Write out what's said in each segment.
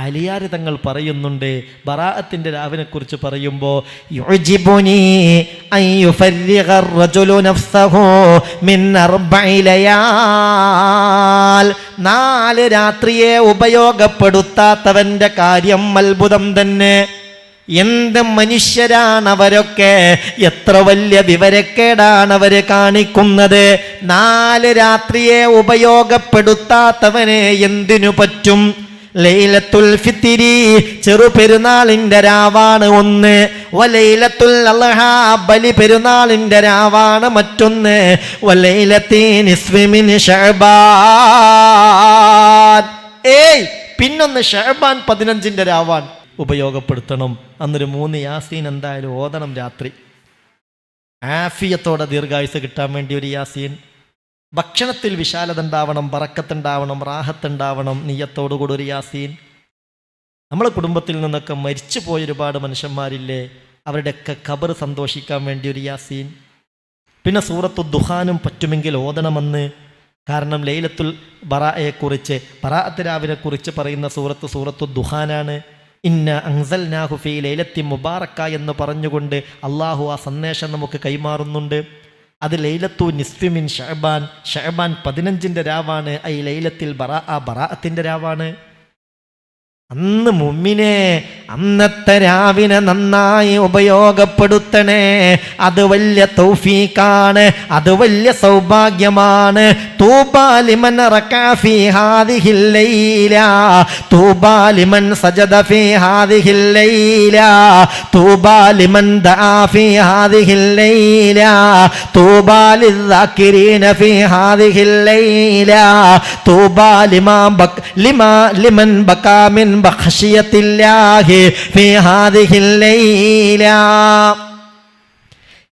അലിയാർ തങ്ങൾ പറയുന്നുണ്ട് ബറാഅത്തിന്റെ രാവിനെക്കുറിച്ച് പറയുമ്പോൾ നാല് രാത്രിയെ ഉപയോഗപ്പെടുത്താത്തവന്റെ കാര്യം അത്ഭുതം തന്നെ. എന്ത് മനുഷ്യരാണവരൊക്കെ എത്ര വലിയ വിവരക്കേടാണ് അവർ കാണിക്കുന്നത്. നാല് രാത്രിയെ ഉപയോഗപ്പെടുത്താത്തവനെ എന്തിനു പറ്റും? ലൈലത്തുൽ ഫിത്തിരി ചെറുപെരുന്നാളിന്റെ രാവാണ് ഒന്ന്. വലൈലത്തുൽ അൽഹ ബലി പെരുന്നാളിന്റെ രാവാണ് മറ്റൊന്ന്. വലൈലത്തീൻ ഇസ്മിൻ ഏയ് പിന്നൊന്ന് ഷഹബാൻ പതിനഞ്ചിന്റെ രാവാണ്. ഉപയോഗപ്പെടുത്തണം. അന്നൊരു മൂന്ന് യാസീൻ എന്തായാലും ഓതണം രാത്രി. ആഫിയത്തോടെ ദീർഘായുസ് കിട്ടാൻ വേണ്ടി ഒരു യാസീൻ. ഭക്ഷണത്തിൽ വിശാലത ഉണ്ടാവണം പറക്കത്തുണ്ടാവണം റാഹത്തുണ്ടാവണം നീയത്തോടുകൂടി ഒരു യാസീൻ. നമ്മളെ കുടുംബത്തിൽ നിന്നൊക്കെ മരിച്ചു പോയ ഒരുപാട് മനുഷ്യന്മാരില്ലേ അവരുടെയൊക്കെ ഖബർ സന്തോഷിക്കാൻ വേണ്ടി ഒരു യാസീൻ. പിന്നെ സൂറത്തു ദുഹാനും പറ്റുമെങ്കിൽ ഓതണമെന്ന്. കാരണം ലൈലത്തുൽ ബറായെക്കുറിച്ച് ബറാഅത്ത് രാവിനെ കുറിച്ച് പറയുന്ന സൂറത്ത് സൂറത്തു ദുഹാനാണ്. ഇന്ന അങ്സൽ നാഹുഫി ലൈലത്തി മുബാറക്ക എന്ന് പറഞ്ഞുകൊണ്ട് അള്ളാഹു ആ സന്ദേശം നമുക്ക് കൈമാറുന്നുണ്ട്. അത് ലൈലത്തു നിസ്ഫിമിൻ ഷഹബാൻ ഷഹബാൻ പതിനഞ്ചിന്റെ രാവാണ് ഐ ലൈലത്തിൽ ബറാ ആ ബറാഅത്തിന്റെ രാവാണ്. അന്ന് മുമ്മിനെ അന്നത്തെ രാവിനെ നന്നായി ഉപയോഗപ്പെടുത്തണേ. അത് വലിയ തൗഫീഖാണ് അത് വലിയ സൗഭാഗ്യമാണ്. തൂബാലിമൻ തൂബാലിമൻ സജദ ഫീ ഹാദിഹില്ലൈല തൂബാലിമൻ ദആ ഫീ ഹാദിഹില്ലൈല തൂബാലിദാക്കിരീന ഫീ ഹാദിഹില്ലൈല തൂബാലിമാ ബക് ലിമാ ലിമൻ ബകാമിൻ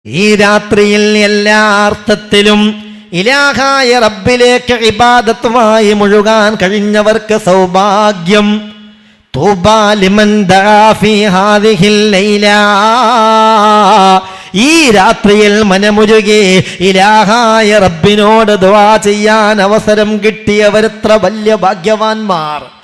ഈ രാത്രിയിൽ എല്ലാ അർത്ഥത്തിലും ഇലാഹായ റബ്ബിലേക്ക് ഇബാദത്തുമായി മുഴുകാൻ കഴിഞ്ഞവർക്ക് സൗഭാഗ്യം. ഈ രാത്രിയിൽ മനമുരുകി ഇലാഹായ റബ്ബിനോട് ദ ചെയ്യാൻ അവസരം കിട്ടിയവരത്ര വലിയ ഭാഗ്യവാന്മാർ.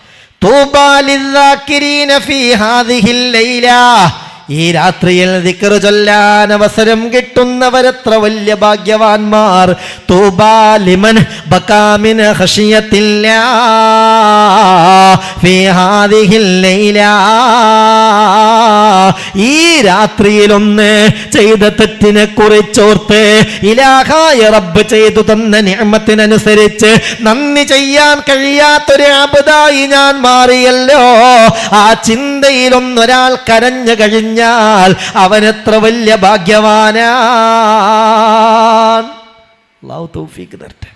ഈ രാത്രിയിൽ ദിക്ർ ചൊല്ലാൻ അവസരം കിട്ടുന്നവരത്ര വലിയ ഭാഗ്യവാന്മാർ. തൂബാലിമൻ ബക്കാമിന് ഖശിയത്തില്ല ഫീ ഹാദിഹിൽ ലൈല. ഈ രാത്രിയിലൊന്ന് ചെയ്ത തെറ്റിനെ കുറിച്ചോർത്ത് ഇലാഹായ റബ്ബ് ചെയ്തു തന്ന നിയമത്തിനനുസരിച്ച് നന്ദി ചെയ്യാൻ കഴിയാത്തൊരു അബുദായി ഞാൻ മാറിയല്ലോ. ആ ചിന്തയിലൊന്നൊരാൾ കരഞ്ഞു കഴിഞ്ഞാൽ അവൻ എത്ര വലിയ ഭാഗ്യവാനാ. ലവ് തൗഫീക്ക് തരട്ടെ.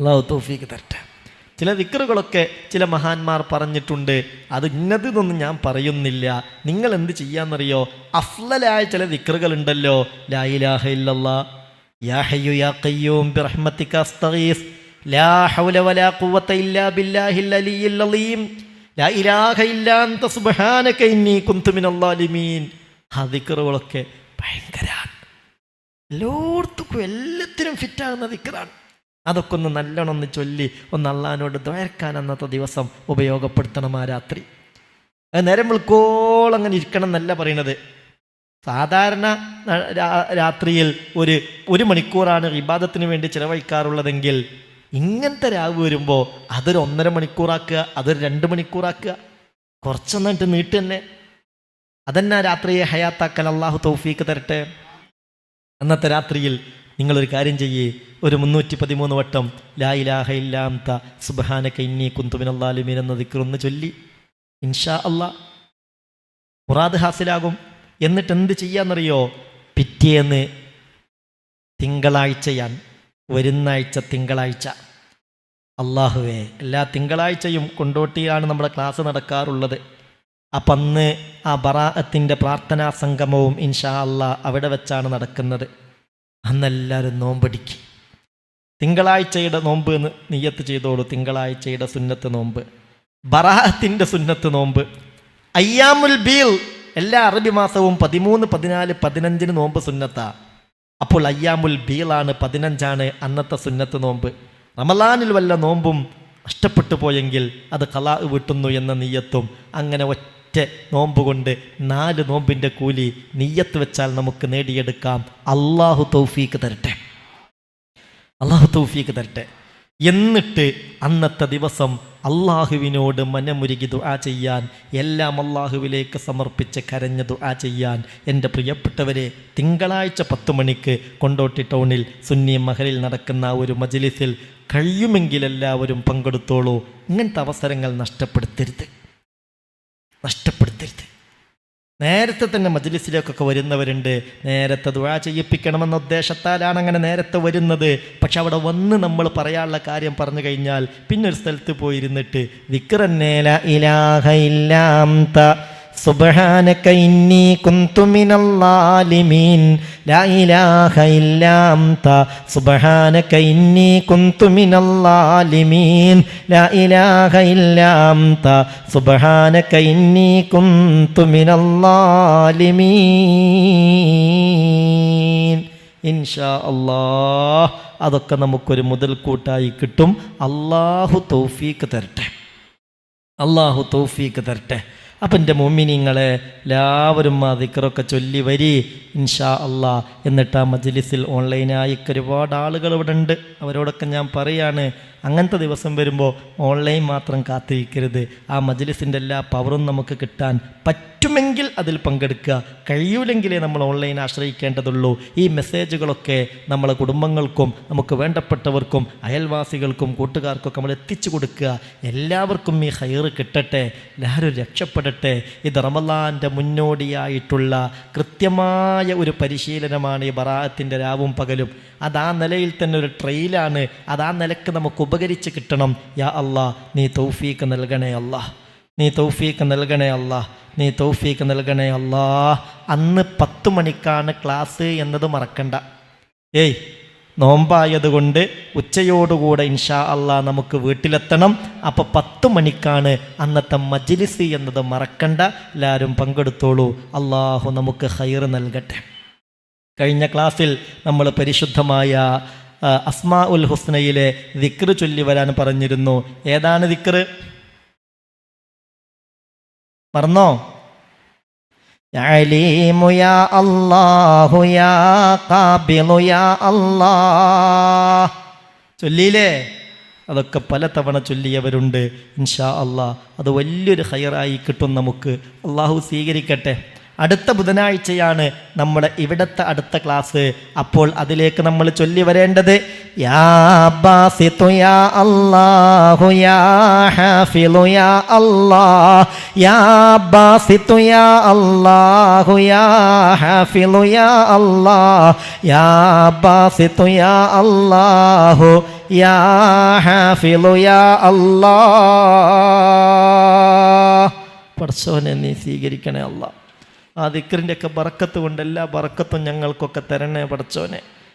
ലവ് തൗഫീക്ക് തരട്ടെ. ചില ദിക്കറുകളൊക്കെ ചില മഹാന്മാർ പറഞ്ഞിട്ടുണ്ട്. അത് ഇന്നതെന്നൊന്നും ഞാൻ പറയുന്നില്ല. നിങ്ങൾ എന്ത് ചെയ്യാന്നറിയോ? അഫ്ലലായ ചില ദിക്കറുകൾ ഉണ്ടല്ലോ ലാ ഇലാഹ ഇല്ലല്ലാ. ലാ ഹൗല വലാ ഖുവത ഇല്ലാ ബില്ലാഹിൽ ലാ ഇലാഹ അൻത സുബ്ഹാനക ഇന്നി കുന്തു മിനൽ ളാലിമീൻ ഭയങ്കരാണ്. എല്ലായിടത്തും എല്ലാത്തിനും ഫിറ്റാകുന്ന ദിക്കറാണ് അതൊക്കെ ഒന്ന് നല്ലോണം ഒന്ന് ചൊല്ലി ഒന്ന് അള്ളഹാനോട് ദ്വയർക്കാൻ അന്നത്തെ ദിവസം ഉപയോഗപ്പെടുത്തണം ആ രാത്രി. അത് നേരം വിളിക്കോളം അങ്ങനെ ഇരിക്കണം എന്നല്ല പറയണത്. സാധാരണ രാത്രിയിൽ ഒരു ഒരു മണിക്കൂറാണ് വിവാദത്തിന് വേണ്ടി ചിലവഴിക്കാറുള്ളതെങ്കിൽ ഇങ്ങനത്തെ രാവ് വരുമ്പോൾ അതൊരു ഒന്നര മണിക്കൂറാക്കുക അതൊരു രണ്ട് മണിക്കൂറാക്കുക. കുറച്ചൊന്നിട്ട് നീട്ട് തന്നെ. അതന്നെ രാത്രിയെ ഹയാത്താക്കൽ അള്ളാഹു തൗഫീക്ക് തരട്ടെ. അന്നത്തെ രാത്രിയിൽ നിങ്ങളൊരു കാര്യം ചെയ്യേ. ഒരു മുന്നൂറ്റി പതിമൂന്ന് വട്ടം ലാ ഇലാഹ ഇല്ലാത്ത സുബഹാന കൈന്നി കുന്തുമിനല്ലാലുമീൻ എന്ന ദിക്കറൊന്ന് ചൊല്ലി. ഇൻഷാ അല്ലാ. മുറാദ് ഹാസിലാകും. എന്നിട്ട് എന്ത് ചെയ്യാന്നറിയോ? പിറ്റേന്ന് തിങ്കളാഴ്ചയാൻ വരുന്നാഴ്ച തിങ്കളാഴ്ച. അള്ളാഹുവേ എല്ലാ തിങ്കളാഴ്ചയും കൊണ്ടോട്ടിയാണ് നമ്മുടെ ക്ലാസ് നടക്കാറുള്ളത്. അപ്പം അന്ന് ആ ബറാഅത്തിന്റെ പ്രാർത്ഥനാ സംഗമവും ഇൻഷാ അള്ളാഹ് അവിടെ വെച്ചാണ് നടക്കുന്നത്. അന്നെല്ലാവരും നോമ്പടിക്ക്. തിങ്കളാഴ്ചയുടെ നോമ്പ് എന്ന് നിയ്യത്ത് ചെയ്തോളൂ. തിങ്കളാഴ്ചയുടെ സുന്നത്ത് നോമ്പ്. ബറാഹത്തിന്റെ സുന്നത്ത് നോമ്പ്. അയ്യാമുൽ ബീൽ എല്ലാ അറബി മാസവും പതിമൂന്ന് പതിനാല് പതിനഞ്ചിന് നോമ്പ് സുന്നത്താ. അപ്പോൾ അയ്യാമുൽ ബീളാണ് പതിനഞ്ചാണ് അന്നത്തെ സുന്നത്ത് നോമ്പ്. റമലാനിൽ വല്ല നോമ്പും നഷ്ടപ്പെട്ടു പോയെങ്കിൽ അത് കലാ വിട്ടുന്നു എന്ന നീയത്തും അങ്ങനെ ഒറ്റ നോമ്പ് കൊണ്ട് നാല് നോമ്പിന്റെ കൂലി നീയത്ത് വെച്ചാൽ നമുക്ക് നേടിയെടുക്കാം. അള്ളാഹു തൗഫീക്ക് തരട്ടെ. അള്ളാഹു തൗഫീക്ക് തരട്ടെ. എന്നിട്ട് അന്നത്തെ ദിവസം അള്ളാഹുവിനോട് മനമുരുകി ദുആ ചെയ്യാൻ എല്ലാം അള്ളാഹുവിലേക്ക് സമർപ്പിച്ച് കരഞ്ഞ് ദുആ ചെയ്യാൻ എന്റെ പ്രിയപ്പെട്ടവരെ തിങ്കളാഴ്ച പത്ത് മണിക്ക് കൊണ്ടോട്ടി ടൗണിൽ സുന്നി മഹലിൽ നടക്കുന്ന ഒരു മജ്ലിസിൽ കഴിയുമെങ്കിൽ എല്ലാവരും പങ്കെടുത്തോളൂ. ഇങ്ങനത്തെ അവസരങ്ങൾ നഷ്ടപ്പെടുത്തരുത്. നഷ്ടപ്പെടുത്തരുത്. നേരത്തെ തന്നെ മജ്ലിസിലേക്കൊക്കെ വരുന്നവരുണ്ട്. നേരത്തെ ദുഴ ചെയ്യിപ്പിക്കണമെന്ന ഉദ്ദേശത്താലാണ് അങ്ങനെ നേരത്തെ വരുന്നത്. പക്ഷെ അവിടെ വന്ന് നമ്മൾ പറയാനുള്ള കാര്യം പറഞ്ഞു കഴിഞ്ഞാൽ പിന്നൊരു സ്ഥലത്ത് പോയിരുന്നിട്ട് വിക്രന്നേല ഇലാഹ അതൊക്കെ നമുക്കൊരു മുതൽക്കൂട്ടായി കിട്ടും. അള്ളാഹു തൗഫീക്ക് തരട്ടെ. അള്ളാഹു തൗഫീക്ക് തരട്ടെ. അപ്പം എന്റെ മുമ്മിനിങ്ങളെ എല്ലാവരും ആ ദിക്കറൊക്കെ ചൊല്ലി വരി. ഇൻഷാ അള്ളാ എന്നിട്ട് ആ മജ്ലിസിൽ ഓൺലൈനായി ഒരുപാട് ആളുകൾ ഇവിടെ ഉണ്ട്. അവരോടൊക്കെ ഞാൻ പറയാണ് അങ്ങനത്തെ ദിവസം വരുമ്പോൾ ഓൺലൈൻ മാത്രം കാത്തിരിക്കരുത്. ആ മജ്ലിസിന്റെ എല്ലാ പവറും നമുക്ക് കിട്ടാൻ പറ്റുമെങ്കിൽ അതിൽ പങ്കെടുക്കുക. കഴിയൂലെങ്കിലേ നമ്മൾ ഓൺലൈൻ ആശ്രയിക്കേണ്ടതുള്ളൂ. ഈ മെസ്സേജുകളൊക്കെ നമ്മളെ കുടുംബങ്ങൾക്കും നമുക്ക് വേണ്ടപ്പെട്ടവർക്കും അയൽവാസികൾക്കും കൂട്ടുകാർക്കൊക്കെ നമ്മൾ എത്തിച്ചു കൊടുക്കുക. എല്ലാവർക്കും ഈ ഹയറ് കിട്ടട്ടെ എല്ലാവരും രക്ഷപ്പെടട്ടെ. ഇത് റമലാന്റെ മുന്നോടിയായിട്ടുള്ള കൃത്യമായ ഒരു പരിശീലനമാണ് ഈ ബറാഅത്തിന്റെ രാവും പകലും. അത് നിലയിൽ തന്നെ ഒരു ട്രെയിലാണ്. അത് നിലയ്ക്ക് നമുക്ക് ഉപകരിച്ച് കിട്ടണം. യാ അല്ലാ നീ തൗഫീക്ക് നൽകണേ അല്ലാ നീ തൗഫീക്ക് നൽകണേ അല്ലാ നീ തൗഫീക്ക് നൽകണേ അല്ലാ അന്ന് പത്ത് മണിക്കാണ് ക്ലാസ് എന്നത് മറക്കണ്ട. ഏയ് നോമ്പായതുകൊണ്ട് ഉച്ചയോടുകൂടെ ഇൻഷാ അള്ളാ നമുക്ക് വീട്ടിലെത്തണം. അപ്പോൾ പത്ത് മണിക്കാണ് അന്നത്തെ മജ്ലിസ് എന്നത് മറക്കണ്ട. എല്ലാവരും പങ്കെടുത്തോളൂ. അള്ളാഹു നമുക്ക് ഹൈർ നൽകട്ടെ. കഴിഞ്ഞ ക്ലാസ്സിൽ നമ്മൾ പരിശുദ്ധമായ അസ്മാ ഉൽ ഹുസ്നയിലെ ദിക്ർ ചൊല്ലി വരാൻ പറഞ്ഞിരുന്നു. ഏതാണ് ദിക്ർ മറന്നോ? عليم يا الله يا قابل يا الله ചൊല്ലിയില്ലേ അതൊക്കെ പലതവണ ചൊല്ലിയവരുണ്ട് ഇൻഷാ അള്ളാ അത് വലിയൊരു ഹയറായി കിട്ടും നമുക്ക് അള്ളാഹു സ്വീകരിക്കട്ടെ അടുത്ത ബുധനാഴ്ചയാണ് നമ്മുടെ ഇവിടുത്തെ അടുത്ത ക്ലാസ് അപ്പോൾ അതിലേക്ക് നമ്മൾ ചൊല്ലി വരേണ്ടത് ബാസിത്തു യാ അല്ലാഹു യാ ഹാഫിലു യാ യാ യാ അല്ലാഹു യാ ഹാഫിലു യാ യാ യാ അല്ലാഹു യാ ഹാഫിലു യാ നീ സ്വീകരിക്കണേ അല്ലാ ആ ദിക്കറിന്റെയൊക്കെ ബറക്കത്ത് കൊണ്ട് എല്ലാ ബറക്കത്തും ഞങ്ങൾക്കൊക്കെ തരണേ പടച്ചോനെ